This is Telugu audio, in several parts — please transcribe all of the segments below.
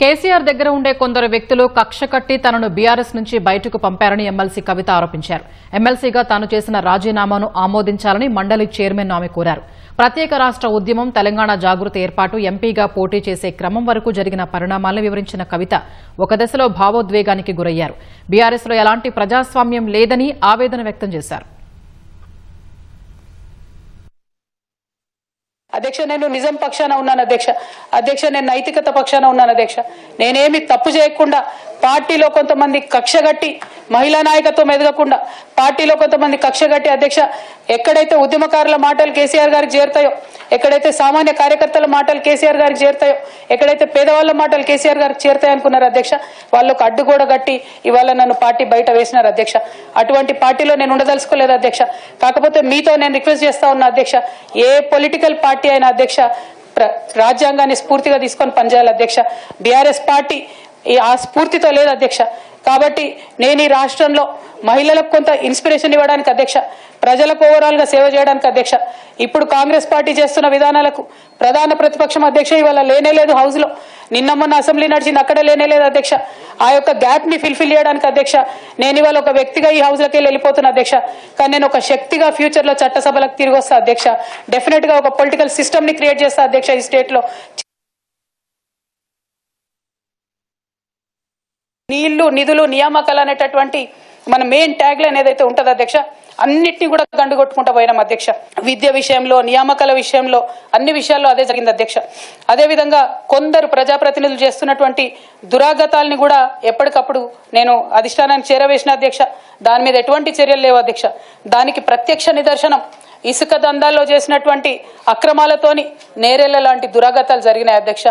కేసీఆర్ దగ్గర ఉండే కొందరు వ్యక్తులు కక్ష కట్టి తనను బీఆర్ఎస్ నుంచి బయటకు పంపారని ఎమ్మెల్సీ కవిత ఆరోపించారు. ఎమ్మెల్సీగా తాను చేసిన రాజీనామాను ఆమోదించాలని మండలి చైర్మన్ ఆమె కోరారు. ప్రత్యేక రాష్ట్ర ఉద్యమం తెలంగాణ జాగృతి ఏర్పాటు ఎంపీగా పోటీ చేసే క్రమం వరకు జరిగిన పరిణామాలను వివరించిన కవిత ఒక దశలో భావోద్వేగానికి గురయ్యారు. బీఆర్ఎస్లో ఎలాంటి ప్రజాస్వామ్యం లేదని ఆవేదన వ్యక్తం చేశారు. అధ్యక్ష నేను నిజం పక్షాన ఉన్నాను అధ్యక్ష. అధ్యక్ష నేను నైతికత పక్షాన ఉన్నాను అధ్యక్ష. నేనేమి తప్పు చేయకుండా పార్టీలో కొంతమంది కక్షగట్టి మహిళా నాయకత్వం ఎదగకుండా పార్టీలో కొంతమంది కక్షగట్టి అధ్యక్ష ఎక్కడైతే ఉద్యమకారుల మాటలు కేసీఆర్ గారికి చేరుతాయో ఎక్కడైతే సామాన్య కార్యకర్తల మాటలు కేసీఆర్ గారికి చేరుతాయో ఎక్కడైతే పేదవాళ్ళ మాటలు కేసీఆర్ గారికి చేరుతాయనుకున్నారు అధ్యక్ష వాళ్ళకు అడ్డుగోడ గట్టి ఇవాళ నన్ను పార్టీ బయట వేసినారు అధ్యక్ష. అటువంటి పార్టీలో నేను ఉండదలుచుకోలేదు అధ్యక్ష. కాకపోతే మీతో నేను రిక్వెస్ట్ చేస్తా ఉన్నా అధ్యక్ష ఏ పొలిటికల్ పార్టీ అయినా అధ్యక్ష ప్ర- రాజ్యాంగాన్ని స్ఫూర్తిగా తీసుకొని పనిచేయాలి అధ్యక్ష. బీఆర్ఎస్ పార్టీ ఈ ఆ స్ఫూర్తితో లేదు అధ్యక్ష. కాబట్టి నేను ఈ రాష్ట్రంలో మహిళలకు కొంత ఇన్స్పిరేషన్ ఇవ్వడానికి అధ్యక్ష ప్రజలకు ఓవరాల్గా సేవ చేయడానికి అధ్యక్ష ఇప్పుడు కాంగ్రెస్ పార్టీ చేస్తున్న విధానాలకు ప్రధాన ప్రతిపక్షం అధ్యక్ష ఇవాళ లేనే లేదు హౌస్ నిన్న మొన్న అసెంబ్లీ నడిచింది అక్కడ లేనే లేదు అధ్యక్ష. ఆ యొక్క గ్యాప్ని ఫిల్ఫిల్ చేయడానికి అధ్యక్ష నేను ఇవాళ ఒక వ్యక్తిగా ఈ హౌస్లోకి వెళ్ళి వెళ్ళిపోతున్నా అధ్యక్ష కానీ నేను ఒక శక్తిగా ఫ్యూచర్లో చట్టసభలకు తిరిగి వస్తా అధ్యక్ష. డెఫినెట్గా ఒక పొలిటికల్ సిస్టమ్ని క్రియేట్ చేస్తా అధ్యక్ష ఈ స్టేట్లో. నీళ్ళు నిధులు నియామకాలు అనేటటువంటి మన మెయిన్ ట్యాగ్ లైన్ ఏదైతే ఉంటుందో అధ్యక్ష అన్నిటినీ కూడా గండుగొట్టుకుంటా పోయినాం అధ్యక్ష. విద్య విషయంలో నియామకాల విషయంలో అన్ని విషయాల్లో అదే జరిగింది అధ్యక్ష. అదేవిధంగా కొందరు ప్రజాప్రతినిధులు చేస్తున్నటువంటి దురాగతాల్ని కూడా ఎప్పటికప్పుడు నేను అధిష్టానానికి చేరవేసిన అధ్యక్ష. దాని మీద ఎటువంటి చర్యలు లేవు అధ్యక్ష. దానికి ప్రత్యక్ష నిదర్శనం ఇసుక దందాల్లో చేసినటువంటి అక్రమాలతోని నేరేళ్ళ లాంటి దురాగతాలు జరిగినాయి అధ్యక్ష.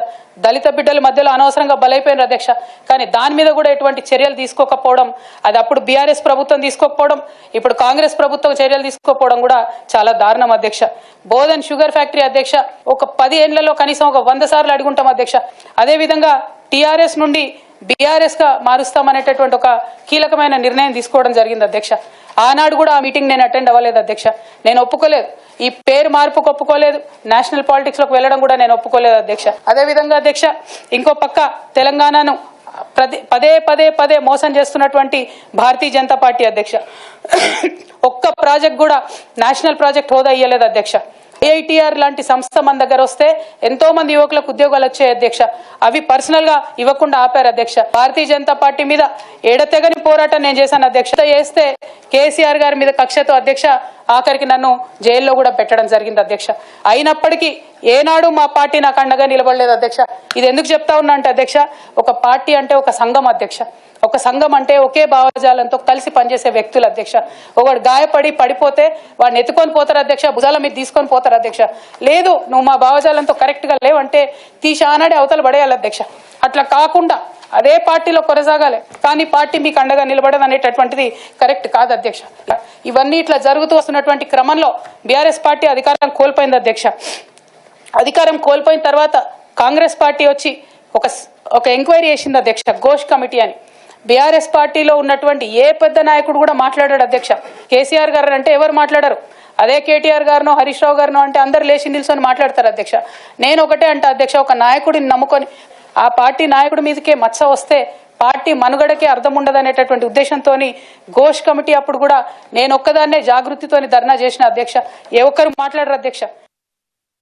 దళిత బిడ్డల మధ్యలో అనవసరంగా బలైపోయిన అధ్యక్ష. కానీ దాని మీద కూడా ఎటువంటి చర్యలు తీసుకోకపోవడం అది అప్పుడు బీఆర్ఎస్ ప్రభుత్వం తీసుకోకపోవడం ఇప్పుడు కాంగ్రెస్ ప్రభుత్వం చర్యలు తీసుకోకపోవడం కూడా చాలా దారుణం అధ్యక్ష. బోధన్ షుగర్ ఫ్యాక్టరీ అధ్యక్ష ఒక పది ఏళ్ళలో కనీసం ఒక వంద సార్లు అడుగుంటాం అధ్యక్ష. అదేవిధంగా టీఆర్ఎస్ నుండి బీఆర్ఎస్గా మారుస్తామనేటటువంటి ఒక కీలకమైన నిర్ణయం తీసుకోవడం జరిగింది అధ్యక్ష. ఆనాడు కూడా ఆ మీటింగ్ నేను అటెండ్ అవ్వలేదు అధ్యక్ష. నేను ఒప్పుకోలేదు. ఈ పేరు మార్పుకు ఒప్పుకోలేదు. నేషనల్ పాలిటిక్స్లోకి వెళ్ళడం కూడా నేను ఒప్పుకోలేదు అధ్యక్ష. అదే విధంగా అధ్యక్ష ఇంకో పక్క తెలంగాణను ప్రతి పదే పదే పదే మోసం చేస్తున్నటువంటి భారతీయ జనతా పార్టీ అధ్యక్ష. ఒక్క ప్రాజెక్ట్ కూడా నేషనల్ ప్రాజెక్ట్ హోదా ఇయ్యలేదు అధ్యక్ష. ఏఐటీఆర్ లాంటి సంస్థ మన దగ్గర వస్తే ఎంతో మంది యువకులకు ఉద్యోగాలు వచ్చాయి అధ్యక్ష. అవి పర్సనల్గా ఇవ్వకుండా ఆపారు అధ్యక్ష. భారతీయ జనతా పార్టీ మీద ఎడతెగని పోరాటం నేను చేశాను అధ్యక్ష. చేస్తే కేసీఆర్ గారి మీద కక్షతో అధ్యక్ష ఆఖరికి నన్ను జైల్లో కూడా పెట్టడం జరిగింది అధ్యక్ష. అయినప్పటికీ ఏనాడు మా పార్టీ నాకు అండగా నిలబడలేదు అధ్యక్ష. ఇది ఎందుకు చెప్తా ఉన్నా అంటే అధ్యక్ష ఒక పార్టీ అంటే ఒక సంఘం అధ్యక్ష. ఒక సంఘం అంటే ఒకే భావజాలంతో కలిసి పనిచేసే వ్యక్తులు అధ్యక్ష. ఒకడు గాయపడి పడిపోతే వాడిని ఎత్తుకొని పోతారు అధ్యక్ష భుజాల మీద తీసుకొని పోతారు అధ్యక్ష. లేదు నువ్వు మా భావజాలంతో కరెక్ట్గా లేవంటే తీశానడి అవతల పడేయాలి అధ్యక్ష. అట్లా కాకుండా అదే పార్టీలో కొనసాగాలి. కానీ పార్టీ మీకు అండగా నిలబడదు అనేటటువంటిది కరెక్ట్ కాదు అధ్యక్ష. ఇవన్నీ ఇట్లా జరుగుతూ వస్తున్నటువంటి క్రమంలో బీఆర్ఎస్ పార్టీ అధికారం కోల్పోయింది అధ్యక్ష. అధికారం కోల్పోయిన తర్వాత కాంగ్రెస్ పార్టీ వచ్చి ఒక ఒక ఎంక్వైరీ చేసింది అధ్యక్ష ఘోష్ కమిటీ అని. బీఆర్ఎస్ పార్టీలో ఉన్నటువంటి ఏ పెద్ద నాయకుడు కూడా మాట్లాడాడు అధ్యక్ష. కేసీఆర్ గారు అంటే ఎవరు మాట్లాడారు? అదే కేటీఆర్ గారినో హరీష్ రావు గారినో అంటే అందరు లేచి నిల్చొని మాట్లాడతారు అధ్యక్ష. నేను ఒకటే అంటే అధ్యక్ష ఒక నాయకుడిని నమ్ముకొని ఆ పార్టీ నాయకుడి మీదకే మచ్చ వస్తే పార్టీ మనుగడకే అర్థం ఉండదనేటటువంటి ఉద్దేశంతో ఘోష్ కమిటీ అప్పుడు కూడా నేను ఒక్కదాన్నే జాగృతితోని ధర్నా చేసిన అధ్యక్ష. ఏ ఒక్కరు మాట్లాడరు అధ్యక్ష.